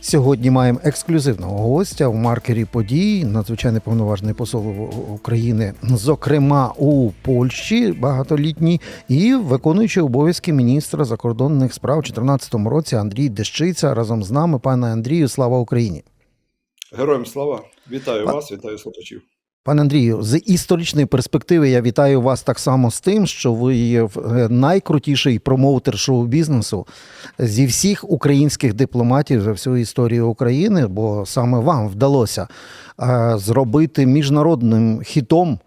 Сьогодні маємо ексклюзивного гостя в маркері подій, надзвичайний повноважний посол України, зокрема у Польщі багатолітній, і виконуючий обов'язки міністра закордонних справ у 2014 році Андрій Дещиця разом з нами. Пане Андрію, слава Україні! Героям слава! Вітаю вас, вітаю слухачів. Пане Андрію, з історичної перспективи я вітаю вас так само з тим, що ви є е, найкрутіший промоутер шоу-бізнесу зі всіх українських дипломатів за всю історію України, бо саме вам вдалося е, зробити міжнародним хітом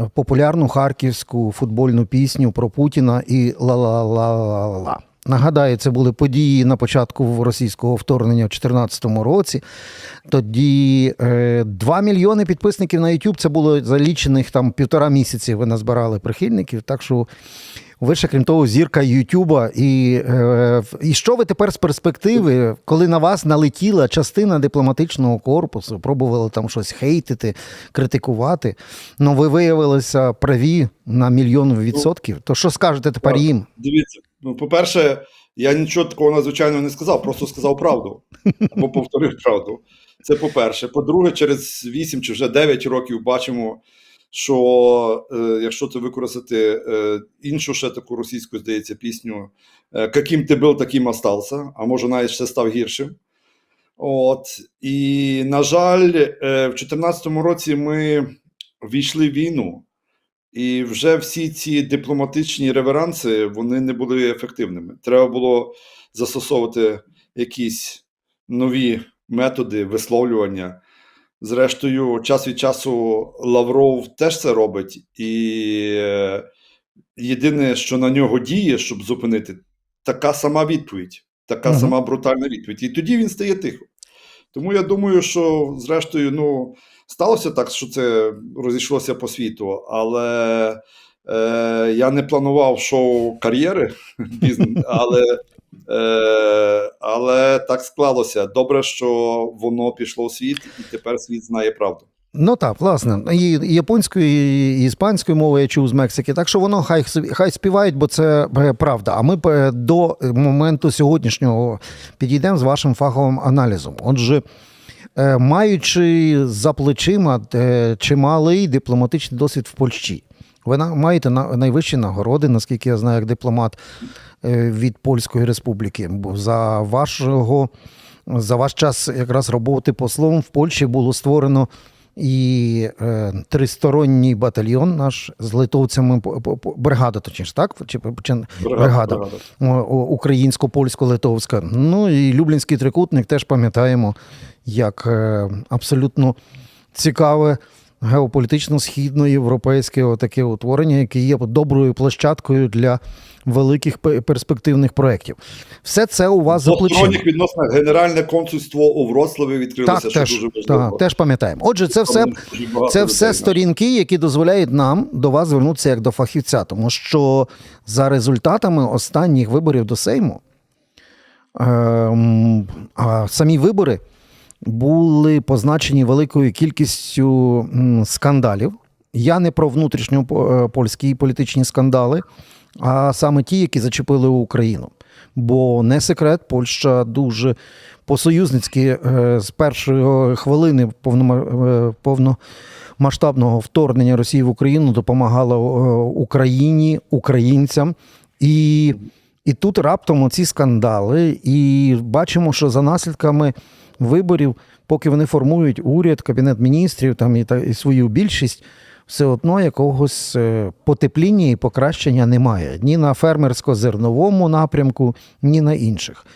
е, популярну харківську футбольну пісню про Путіна і ла-ла-ла-ла-ла. Нагадаю, це були події на початку російського вторгнення в 2014 році. Тоді е, 2 мільйони підписників на YouTube, це було за лічених там півтора місяці. Ви назбирали прихильників. Так що ви ще, крім того, зірка Ютуба. І, е, і що ви тепер з перспективи, коли на вас налетіла частина дипломатичного корпусу, пробували там щось хейтити, критикувати. Ну, ви виявилися праві на мільйон відсотків. То що скажете тепер їм? Дивіться, ну, по-перше, я нічого такого надзвичайного не сказав, просто сказав правду або повторив правду. Це по-перше. По-друге, через 8 чи вже 9 років бачимо, що е, якщо це використати е, іншу ще таку російську, здається, пісню е, «Каким ти був, таким остався, а може навіть ще став гіршим. От і на жаль, е, в 2014 році ми війшли в війну. І вже всі ці дипломатичні реверанси вони не були ефективними. Треба було застосовувати якісь нові методи висловлювання. Зрештою, час від часу Лавров теж це робить, і е, єдине, що на нього діє, щоб зупинити, така сама відповідь, така сама брутальна відповідь. І тоді він стає тихо. Тому я думаю, що зрештою, ну, сталося так, що це розійшлося по світу, але е, я не планував шоу кар'єри, але, е, але так склалося. Добре, що воно пішло в світ, і тепер світ знає правду. Ну так, власне, і японською, і іспанською мовою я чув з Мексики. Так що воно хай хай співають, бо це е, правда. А ми до моменту сьогоднішнього підійдемо з вашим фаховим аналізом. Отже, маючи за плечима е, чималий дипломатичний досвід в Польщі. Ви маєте на- найвищі нагороди, наскільки я знаю, як дипломат е, від Польської Республіки. За вашого за ваш час якраз роботи послом в Польщі було створено і е, тристоронній батальйон наш з литовцями бригада, точніше, так? Чи, чи бригада, О, о, українсько-польсько-литовська. Ну і Люблінський трикутник теж пам'ятаємо як е, абсолютно цікаве геополітично-східноєвропейське таке утворення, яке є доброю площадкою для великих перспективних проєктів. Все це у вас за плечима. відносинах Генеральне консульство у Вроцлаві відкрилося, Так, що теж, дуже важливо. так, теж пам'ятаємо. Отже, це все це все сторінки, які дозволяють нам до вас звернутися як до фахівця, тому що за результатами останніх виборів до Сейму, ем, а самі вибори були позначені великою кількістю скандалів. Я не про внутрішньопольські політичні скандали, а саме ті, які зачепили Україну. Бо не секрет, Польща дуже по-союзницьки е, з першої хвилини е, повномасштабного вторгнення Росії в Україну допомагала е, Україні, українцям. І, і тут раптом ці скандали, і бачимо, що за наслідками виборів, поки вони формують уряд, кабінет міністрів там і, та, і свою більшість, все одно якогось е, потепління і покращення немає ні на фермерсько-зерновому напрямку, ні на інших.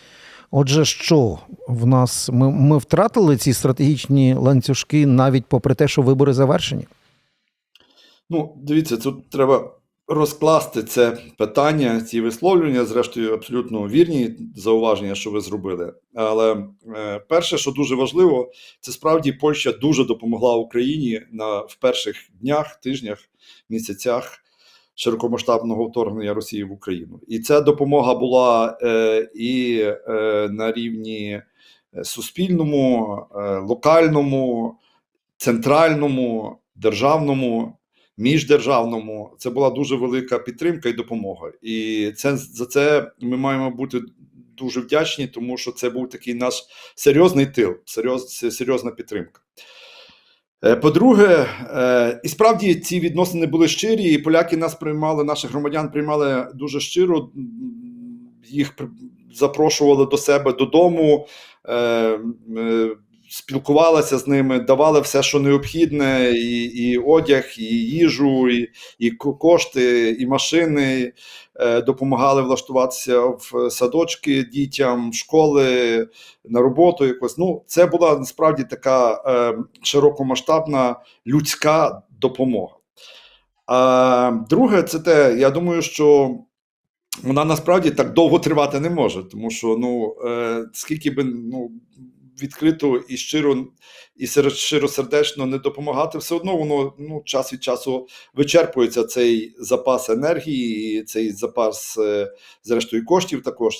Отже, що в нас ми, ми втратили ці стратегічні ланцюжки навіть попри те, що вибори завершені? Ну, дивіться, тут треба розкласти це питання, ці висловлювання, зрештою, абсолютно вірні зауваження, що ви зробили. Але е, перше, що дуже важливо, це справді Польща дуже допомогла Україні на в перших днях, тижнях, місяцях широкомасштабного вторгнення Росії в Україну. І ця допомога була е, і е, на рівні суспільному, локальному, центральному, державному міждержавному. Це була дуже велика підтримка і допомога. І це за це ми маємо бути дуже вдячні, тому що це був такий наш серйозний тил, серйоз, серйозна підтримка. Е, По-друге, е, і справді ці відносини були щирі, і поляки нас приймали, наших громадян приймали дуже щиро. Їх запрошували до себе додому, е, з ними, давали все, що необхідне, і, і одяг, і їжу, і, і кошти, і машини. Е, Допомагали влаштуватися в садочки дітям, школи, на роботу якось. Ну, це була насправді така е, широкомасштабна людська допомога. А друге, це те, я думаю, що вона насправді так довго тривати не може, тому що ну, е, скільки би ну, відкрито і щиро, і щиросердечно не допомагати, все одно воно ну, час від часу вичерпується цей запас енергії, цей запас, е, зрештою, коштів також.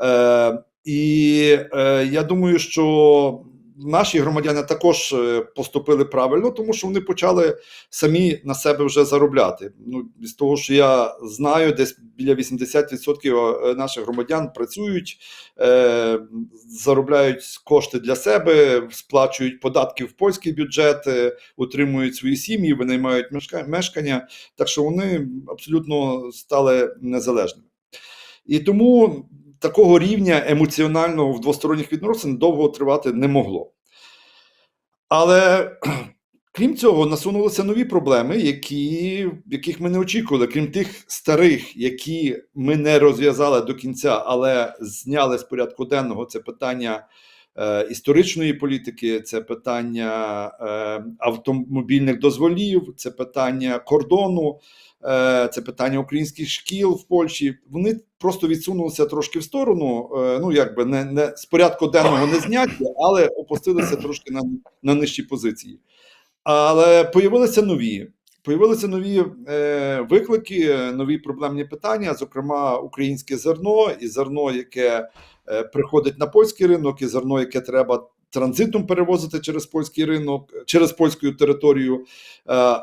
Е, і е, я думаю, що наші громадяни також е, поступили правильно, тому що вони почали самі на себе вже заробляти. Ну, з того, що я знаю, десь біля 80% наших громадян працюють, е, заробляють кошти для себе, сплачують податки в польський бюджет, е, утримують свої сім'ї, винаймають мешка- мешкання, так що вони абсолютно стали незалежними. І тому такого рівня емоціонального в двосторонніх відносин довго тривати не могло. Але крім цього, насунулися нові проблеми, які, яких ми не очікували. Крім тих старих, які ми не розв'язали до кінця, але зняли з порядку денного це питання. е, Історичної політики, це питання е, автомобільних дозволів, це питання кордону, це питання українських шкіл в Польщі. Вони просто відсунулися трошки в сторону. е, Ну якби не, не з порядку денного не зняті, але опустилися трошки на, на нижчі позиції. Але появилися нові. Появилися нові е, виклики, нові проблемні питання, зокрема, українське зерно і зерно, яке е, приходить на польський ринок, і зерно, яке треба транзитом перевозити через польський ринок, через польську територію. Е,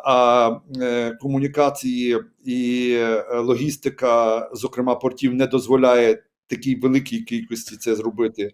а е, комунікації і е, логістика, зокрема портів, не дозволяє такій великій кількості це зробити.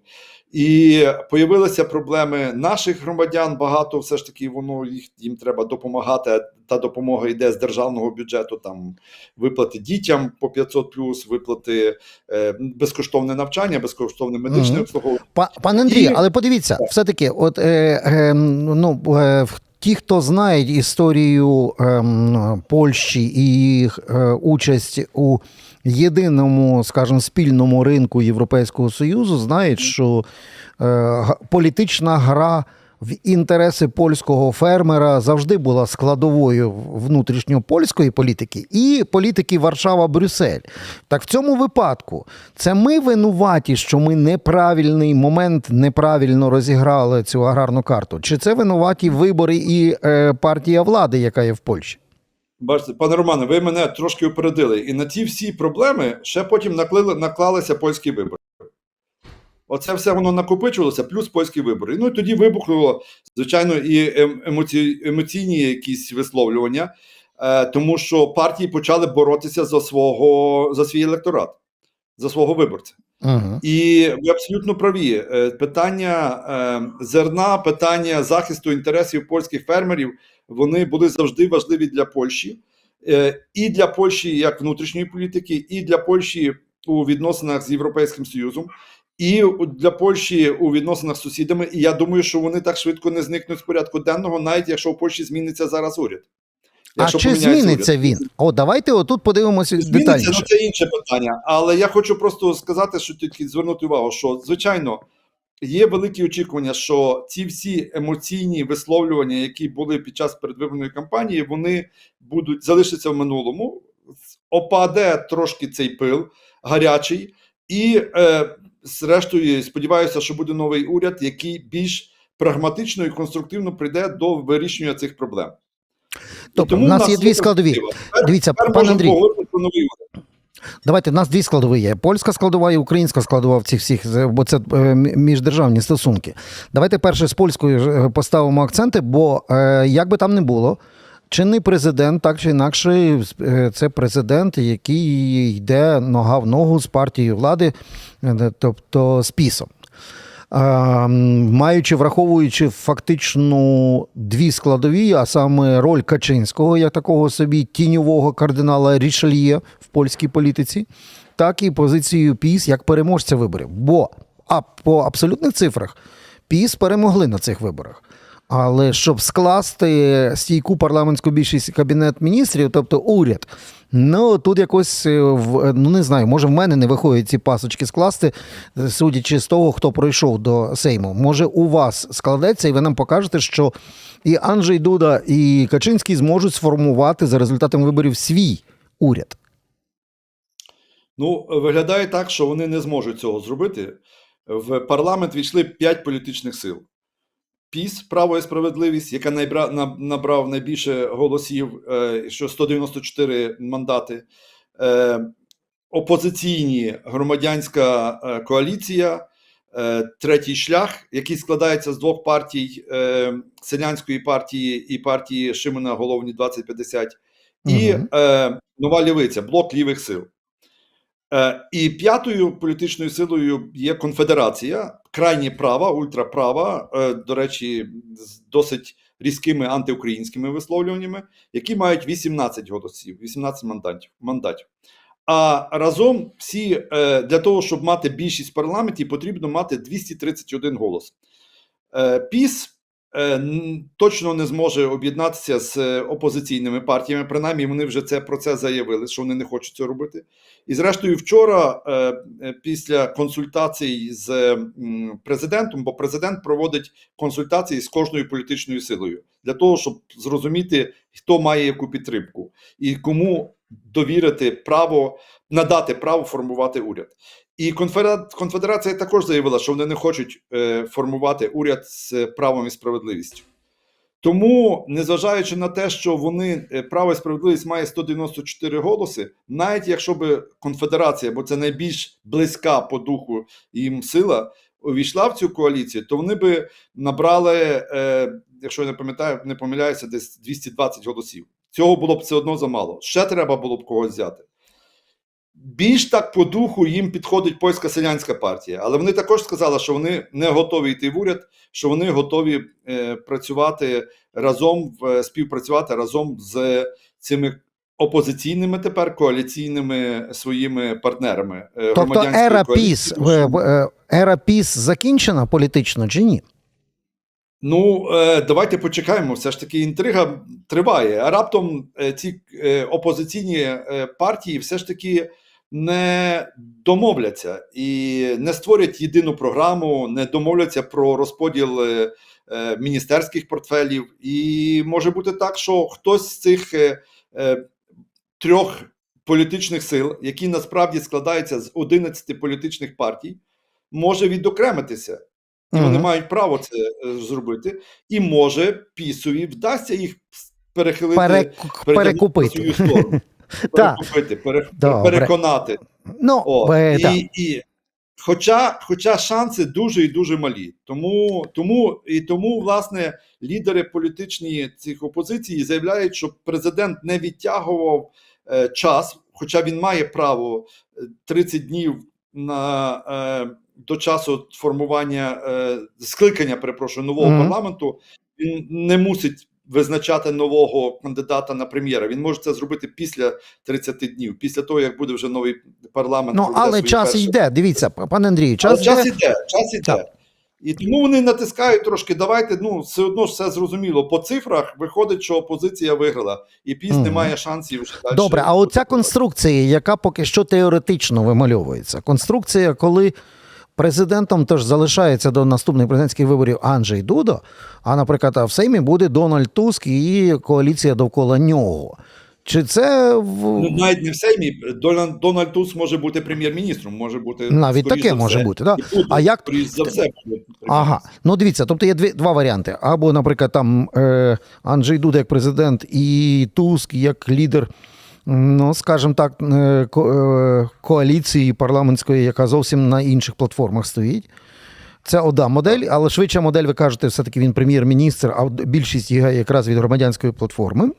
І появилися проблеми наших громадян. Багато все ж таки воно їх їм треба допомагати. Та допомога йде з державного бюджету. Там виплати дітям по 500 виплати е, безкоштовне навчання, безкоштовне медичне Мгм. обслуговування. Па, пане Андрію, І- але подивіться, все-таки, от е, е, ну, е, ті, хто знають історію ем, Польщі і їх е, участь у єдиному, скажімо, спільному ринку Європейського Союзу, знають, що е, політична гра. В інтереси польського фермера завжди була складовою внутрішньопольської політики і політики Варшава-Брюссель. Так в цьому випадку це ми винуваті, що ми неправильний момент неправильно розіграли цю аграрну карту. Чи це винуваті вибори і е, партія влади, яка є в Польщі? Бачите, пане Романе, ви мене трошки упередили. І на ті всі проблеми ще потім наклали, наклалися польські вибори. Оце все воно накопичувалося, плюс польські вибори. Ну і тоді вибухнуло, звичайно, і ем- емоці... емоційні якісь висловлювання, е, тому що партії почали боротися за свого за свій електорат, за свого виборця. Угу. І ви абсолютно праві. Е, Питання е, зерна, питання захисту інтересів польських фермерів вони були завжди важливі для Польщі, Е, і для Польщі як внутрішньої політики, і для Польщі у відносинах з Європейським Союзом, і для Польщі у відносинах з сусідами. І я думаю, що вони так швидко не зникнуть з порядку денного, навіть якщо в Польщі зміниться зараз уряд. А Якщо чи зміниться уряд. він? О, давайте отут подивимося детальніше. ну це інше питання. Але я хочу просто сказати, що тільки звернути увагу, що звичайно є великі очікування, що ці всі емоційні висловлювання, які були під час передвиборної кампанії, вони будуть залишаться в минулому. Опаде трошки цей пил гарячий, і е, зрештою сподіваюся, що буде новий уряд, який більш прагматично і конструктивно прийде до вирішення цих проблем. Тобто, тому в нас є дві складові. перспектива. Дивіться, Тепер пане Андрій, про новий уряд. давайте в нас дві складові є: польська складова і українська складова в цих всіх, бо це е, міждержавні стосунки. Давайте перше з польською е, поставимо акценти, бо е, як би там не було. Чинний президент, так чи інакше, е, це президент, який йде нога в ногу з партією влади, е, тобто з пісом. Маючи, враховуючи фактично дві складові, а саме роль Качинського, як такого собі тіньового кардинала Рішельє в польській політиці, так і позицію ПІС як переможця виборів. Бо а по абсолютних цифрах ПІС перемогли на цих виборах. Але щоб скласти стійку парламентську більшість кабінет міністрів, тобто уряд, ну тут якось е, ну не знаю, може в мене не виходять ці пасочки скласти, е, судячи з того, хто пройшов до Сейму. Може, у вас складеться, і ви нам покажете, що і Анджей Дуда, і Качинський зможуть сформувати за результатами виборів свій уряд. Ну, виглядає так, що вони не зможуть цього зробити. В парламент війшли п'ять політичних сил: ПІС, право і справедливість, яка набрав найбільше голосів, е, що 194 мандати, е, опозиційні громадянська е, коаліція, третій шлях, який складається з двох партій: селянської партії і партії Шимона Головні 2050, і е, нова лівиця, блок лівих сил. І п'ятою політичною силою є конфедерація, крайні права, ультраправа, е, до речі, з досить різкими антиукраїнськими висловлюваннями, які мають 18 голосів, 18 мандатів. мандатів. А разом всі е, для того, щоб мати більшість в парламенті, потрібно мати 231 голос. Е, ПІС точно не зможе об'єднатися з е, опозиційними партіями. Принаймні, вони вже це про це заявили, що вони не хочуть це робити. І зрештою, вчора, е, е, після консультацій з президентом, бо президент проводить консультації з кожною політичною силою для того, щоб зрозуміти, хто має яку підтримку і кому довірити право надати право формувати уряд. І конфедера- конфедерація також заявила, що вони не хочуть е, формувати уряд з правом і справедливістю. Тому, незважаючи на те, що вони е, право і справедливість має 194 голоси, навіть якщо би конфедерація, бо це найбільш близька по духу їм сила, увійшла в цю коаліцію, то вони би набрали, е, якщо я не пам'ятаю, не помиляюся, десь 220 голосів. Цього було б все одно замало. Ще треба було б когось взяти. Більш так по духу їм підходить польська селянська партія, але вони також сказали, що вони не готові йти в уряд, що вони готові е, працювати разом, в- співпрацювати разом з цими опозиційними тепер коаліційними своїми партнерами. е, Тобто ера ПІС, е, е, ера ПІС закінчена політично чи ні? Ну, е, давайте почекаємо. Все ж таки інтрига триває. А раптом е, ці е, опозиційні е, партії все ж таки не домовляться і не створять єдину програму, не домовляться про розподіл е, міністерських портфелів. І може бути так, що хтось з цих е, е, трьох політичних сил, які насправді складаються з 11 політичних партій, може відокремитися. І вони Мгм. мають право це зробити, і може пісові вдасться їх перехилити, Перек- перекупити. сторону. Перекупити, пере- переконати. Ну, О, е, так. і, і, хоча, хоча шанси дуже і дуже малі. Тому, тому, і тому, власне, лідери політичні цих опозицій заявляють, що президент не відтягував е, час, хоча він має право е, 30 днів на, е, до часу формування е, скликання, перепрошую, нового Мгм. парламенту. Він не мусить визначати нового кандидата на прем'єра. Він може це зробити після 30 днів, після того як буде вже новий парламент. Ну, але час перші- йде. Дивіться, пане Андрію, Але час, час йде. іде, час іде. Так. І тому вони натискають трошки. Давайте, ну все одно ж все зрозуміло. По цифрах виходить, що опозиція виграла, і піс не має шансів. вже далі Добре, а оця конструкція, яка поки що теоретично вимальовується, конструкція, коли президентом теж залишається до наступних президентських виборів Анджей Дудо, а, наприклад, в Сеймі буде Дональд Туск і коаліція довкола нього. Чи це в... Ну, навіть не в Сеймі. Дональд, Дональд Туск може бути прем'єр-міністром, може бути Навіть таке за може все, бути, да? і буде, А як- за все буде Ага, ну дивіться, тобто є дві, два варіанти. Або, наприклад, там е, Анджей Дуда як президент і Туск як лідер, ну, скажімо так, е, е, коаліції парламентської, яка зовсім на інших платформах стоїть. Це одна модель, але швидша модель, ви кажете, все-таки він прем'єр-міністр, а більшість є якраз від громадянської платформи.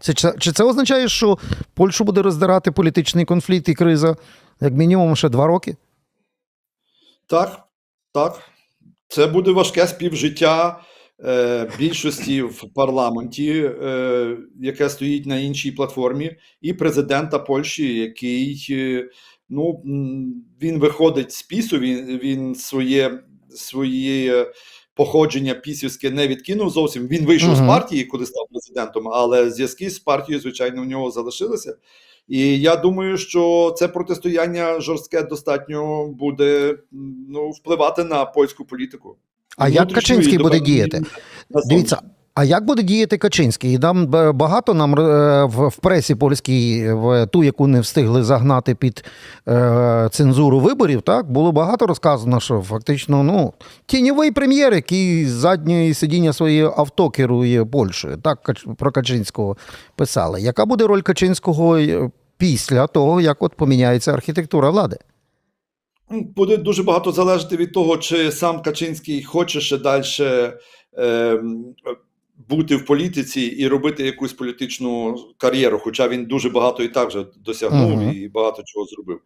Це, чи, це означає, що Польщу буде роздирати політичний конфлікт і криза як мінімум ще два роки? Так, так. Це буде важке співжиття більшості в парламенті, е, яке стоїть на іншій платформі, і президента Польщі, який е, ну, він виходить з пісу, він, він своє, своє походження пісівське не відкинув зовсім. Він вийшов з партії, коли став президентом, але зв'язки з партією, звичайно, в нього залишилися. І я думаю, що це протистояння жорстке достатньо буде ну, впливати на польську політику. А як Качинський буде діяти? Дивіться, а як буде діяти Качинський? І Там багато нам е, в, пресі польській, в ту, яку не встигли загнати під е, цензуру виборів, так було багато розказано, що фактично ну, тіньовий прем'єр, який з задньої сидіння своєї авто керує Польщею. Так про Качинського писали. Яка буде роль Качинського е, після того, як от поміняється архітектура влади? Ну, Буде дуже багато залежати від того, чи сам Качинський хоче ще далі е, бути в політиці і робити якусь політичну кар'єру, хоча він дуже багато і так вже досягнув Мгм. і багато чого зробив.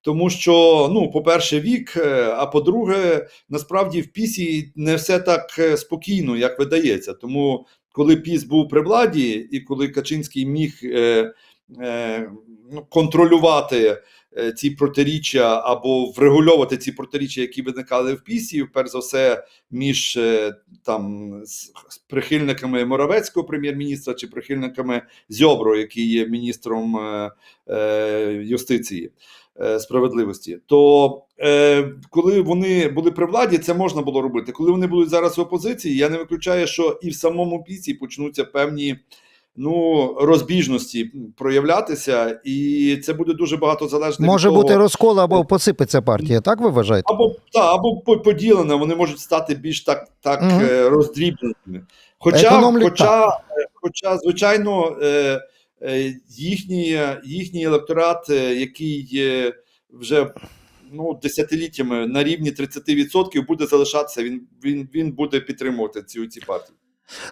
Тому що, ну, по-перше, вік, е, а по-друге, насправді в пісі не все так е, спокійно, як видається. Тому, коли піс був при владі, і коли Качинський міг е, е, ну, контролювати ці протиріччя або врегульовувати ці протиріччя, які виникали в пісі, перш за все, між е, там прихильниками Моравецького прем'єр-міністра чи прихильниками Зьобро, який є міністром е, е, юстиції. е, Справедливості, то е, коли вони були при владі, це можна було робити. Коли вони будуть зараз в опозиції, я не виключаю, що і в самому пісі почнуться певні ну, розбіжності проявлятися, і це буде дуже багато залежно Може від того, бути розкол або посипеться партія, так ви вважаєте? або та або по- поділена, вони можуть стати більш так, так е, роздрібненими. Хоча, Економлять хоча, е, хоча, звичайно, е, їхній, їхній електорат, який вже ну, десятиліттями на рівні 30% буде залишатися, він, він, він буде підтримувати ці, ці партії.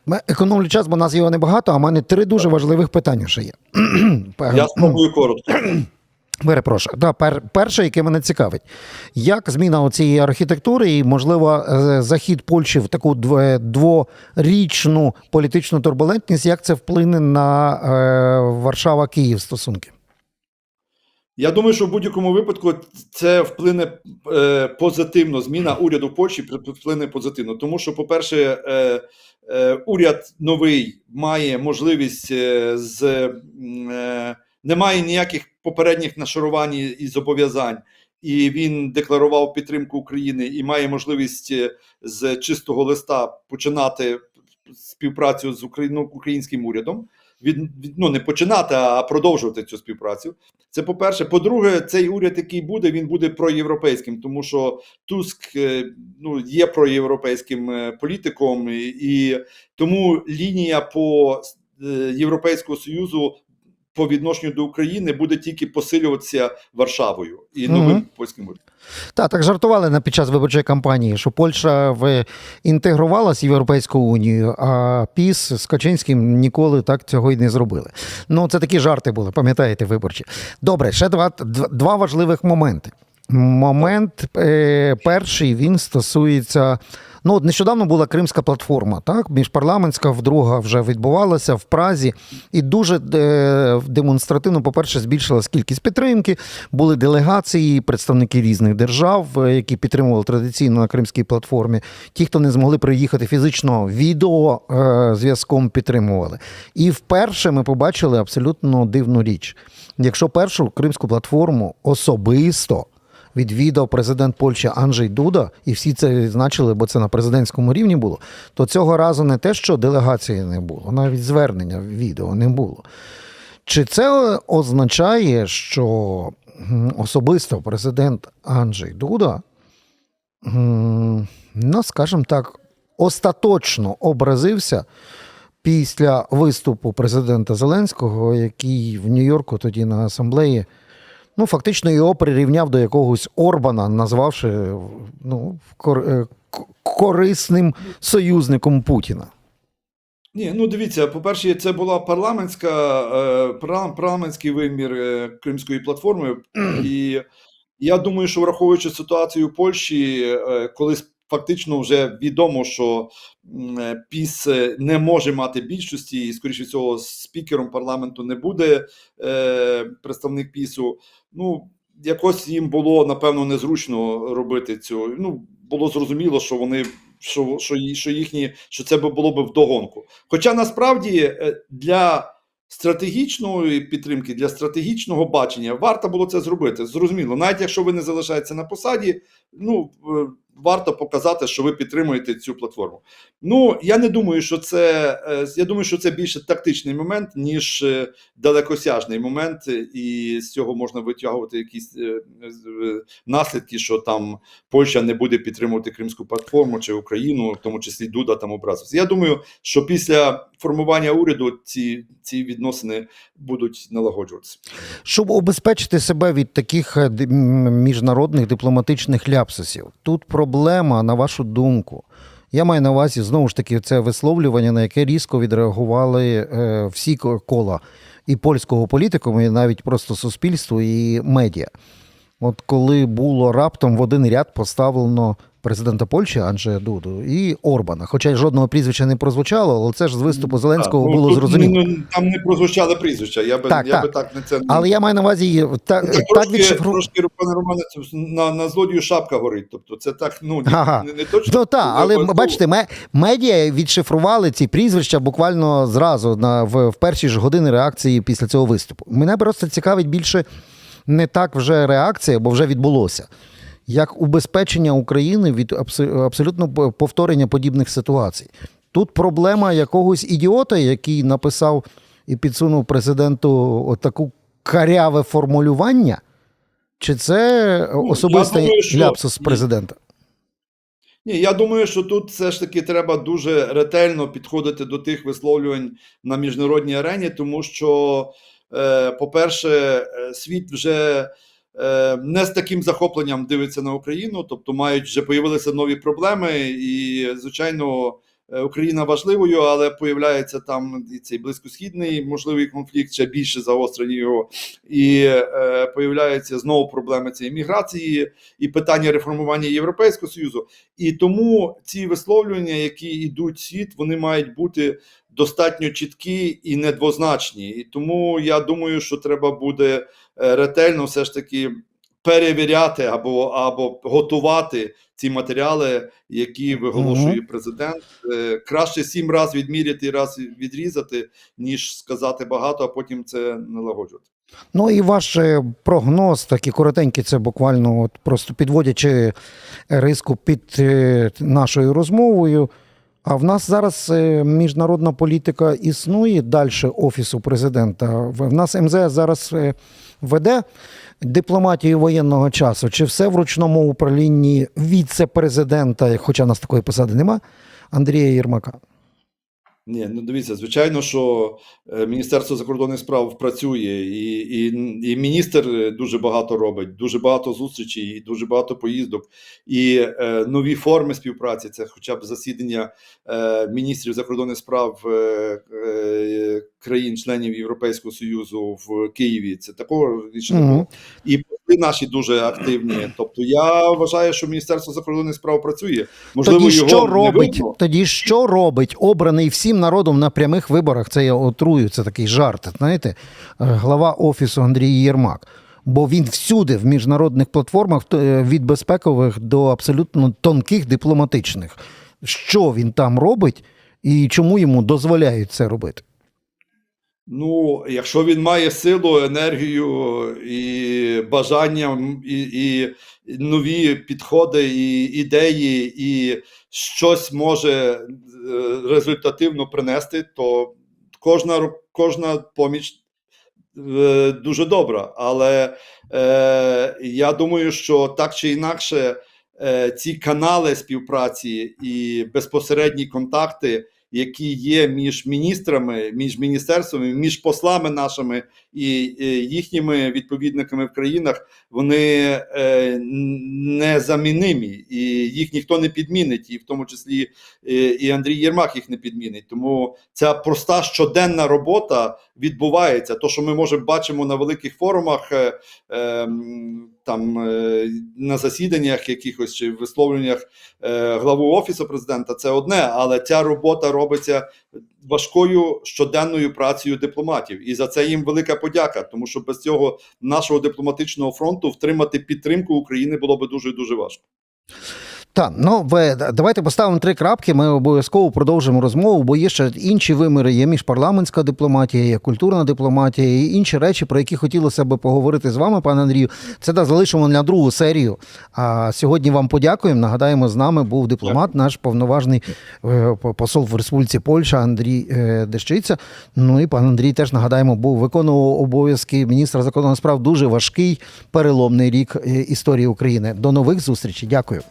Ми економлю час, бо нас його небагато, а в мене три дуже важливих питання ще є. Я спробую коротко. Перепрошую. Да, пер, перше, яке мене цікавить, як зміна цієї архітектури і, можливо, е, захід Польщі в таку дворічну політичну турбулентність, як це вплине на е, Варшава-Київ стосунки? Я думаю, що в будь-якому випадку це вплине е, позитивно. Зміна уряду Польщі вплине позитивно. Тому що, по-перше, е, е, уряд новий має можливість е, з е, немає ніяких попередніх нашарувань і зобов'язань, і він декларував підтримку України і має можливість е, з чистого листа починати співпрацю з ну, українським урядом. Від, від ну не починати, а продовжувати цю співпрацю. Це по-перше. По-друге, цей уряд, який буде, він буде проєвропейським, тому що Туск е, ну, є проєвропейським е, політиком, і, і тому лінія по е, Європейського Союзу по відношенню до України буде тільки посилюватися Варшавою і новим угу. польським урядом. Так, так жартували на під час виборчої кампанії, що Польща в інтегрувалася в Європейську Унію, а ПІС з Качинським ніколи так цього й не зробили. Ну, це такі жарти були, пам'ятаєте, виборчі. Добре, ще два, дв- два важливих моменти. Момент е, перший він стосується. Ну, от нещодавно була Кримська платформа, так, міжпарламентська, вдруга вже відбувалася в Празі, і дуже е, демонстративно, по-перше, збільшилась кількість підтримки. Були делегації, представники різних держав, е, які підтримували традиційно на Кримській платформі. Ті, хто не змогли приїхати фізично, відео е, зв'язком підтримували. І вперше ми побачили абсолютно дивну річ. Якщо першу кримську платформу особисто відвідав президент Польщі Анджей Дуда, і всі це відзначили, бо це на президентському рівні було, то цього разу не те, що делегації не було, навіть звернення відео не було. Чи це означає, що особисто президент Анджей Дуда, ну, скажімо так, остаточно образився після виступу президента Зеленського, який в Нью-Йорку тоді на асамблеї, ну, фактично його прирівняв до якогось Орбана, назвавши ну, кор- е, корисним союзником Путіна. Ні, ну дивіться, по-перше, це була парламентська, е, парламентський вимір е, Кримської платформи. І я думаю, що враховуючи ситуацію в Польщі, колись. коли фактично вже відомо, що е, ПІС е, не може мати більшості, і, скоріше всього, спікером парламенту не буде е, представник ПІСу. Ну, якось їм було напевно незручно робити цю. Ну, було зрозуміло, що вони. Що, що, що їхні, що це було б вдогонку. Хоча насправді для стратегічної підтримки, для стратегічного бачення варто було це зробити. Зрозуміло, навіть якщо ви не залишаєтеся на посаді, ну варто показати, що ви підтримуєте цю платформу. Ну я не думаю, що це е, я думаю, що це більше тактичний момент, ніж е, далекосяжний момент, е, і з цього можна витягувати якісь наслідки, що там Польща не буде підтримувати Кримську платформу чи Україну, в тому числі Дуда там образився. Я думаю, що після формування уряду ці, ці відносини будуть налагоджуватися. Щоб обезпечити себе від таких міжнародних дипломатичних ляпсусів, тут проблема, на вашу думку. Я маю на увазі знову ж таки це висловлювання, на яке різко відреагували е, всі кола і польського політику, і навіть просто суспільство і медіа. От коли було раптом в один ряд поставлено президента Польщі Анджея Дуду і Орбана. Хоча й жодного прізвища не прозвучало, але це ж з виступу Зеленського Так, ну, було тут, зрозуміло. ну, там не прозвучали прізвища. Я би, Так, я так. би так не це Але я маю на увазі так, Це так трошки, відшифру... трошки, пане Романе, на, на злодію шапка горить. Тобто це так, ну Ага. не, не точно. Ну так, але обов'язково. бачите, ме- медіа відшифрували ці прізвища буквально зразу на в, в перші ж години реакції після цього виступу. Мене просто цікавить більше не так вже реакція, бо вже відбулося. Як убезпечення України від абсолютно повторення подібних ситуацій. Тут проблема якогось ідіота, який написав і підсунув президенту отаку каряве формулювання, чи це особистий думаю, що- ляпсус президента? Ні, я думаю, що тут все ж таки треба дуже ретельно підходити до тих висловлювань на міжнародній арені, тому що, е, по-перше, е, світ вже е, не з таким захопленням дивиться на Україну, тобто мають вже появилися нові проблеми, і звичайно. е, Україна важливою, але появляється там і цей близькосхідний можливий конфлікт, ще більше загострення його, і е, появляються знову проблеми цієї міграції і питання реформування Європейського союзу. І тому ці висловлювання, які йдуть в світ, вони мають бути достатньо чіткі і недвозначні. І тому я думаю, що треба буде е, ретельно все ж таки перевіряти або, або готувати ці матеріали, які виголошує Мгм. президент. Е, Краще сім разів відміряти і раз відрізати, ніж сказати багато, а потім це налагоджувати. Ну і ваш е, прогноз, такий коротенький, це буквально от просто підводячи риску під е, нашою розмовою. А в нас зараз е, міжнародна політика існує далі офісу президента. В нас МЗС зараз е, веде дипломатію воєнного часу. Чи все в ручному управлінні віце-президента, хоча в нас такої посади нема, Андрія Єрмака? Ні, ну дивіться, звичайно, що е, Міністерство закордонних справ працює, і, і, і міністр е, дуже багато робить, дуже багато зустрічей, і дуже багато поїздок, і е, нові форми співпраці. Це хоча б засідання е, міністрів закордонних справ е, е, країн-членів Європейського Союзу в Києві. Це такого річ не було. І посли наші дуже активні. Тобто, я вважаю, що Міністерство закордонних справ працює. Можливо, тоді його що робить? видно. Тоді що робить обраний всім народом на прямих виборах? Це я отрую, це такий жарт. Знаєте, е, глава офісу Андрій Єрмак. Бо він всюди в міжнародних платформах е, від безпекових до абсолютно тонких дипломатичних. Що він там робить і чому йому дозволяють це робити? Ну, якщо він має силу, енергію і бажання, і, і нові підходи, і ідеї, і щось може е, результативно принести, то кожна, кожна поміч е, дуже добра. Але е, я думаю, що так чи інакше е, ці канали співпраці і безпосередні контакти які є між міністрами, між міністерствами, між послами нашими і е, їхніми відповідниками в країнах, вони е, незамінимі, і їх ніхто не підмінить, і в тому числі е, і Андрій Єрмак їх не підмінить. Тому ця проста щоденна робота відбувається. То, що ми може бачимо на великих форумах, е, е, м, там е, на засіданнях якихось чи висловленнях е, главу офісу президента, це одне, але ця робота робиться важкою щоденною працею дипломатів, і за це їм велика подяка, тому що без цього нашого дипломатичного фронту втримати підтримку України було би дуже дуже важко. Так, ну ви давайте поставимо три крапки. Ми обов'язково продовжимо розмову, бо є ще інші виміри. Є міжпарламентська дипломатія, є культурна дипломатія, і інші речі, про які хотілося би поговорити з вами, пане Андрію. Це да, залишимо на другу серію. А сьогодні вам подякуємо. Нагадаємо, з нами був дипломат, наш повноважний е, посол в Республіці Польща Андрій е, Дещиця. Ну і пан Андрій теж нагадаємо, був виконував обов'язки міністра закордонних справ. Дуже важкий переломний рік е, історії України. До нових зустрічей. Дякую.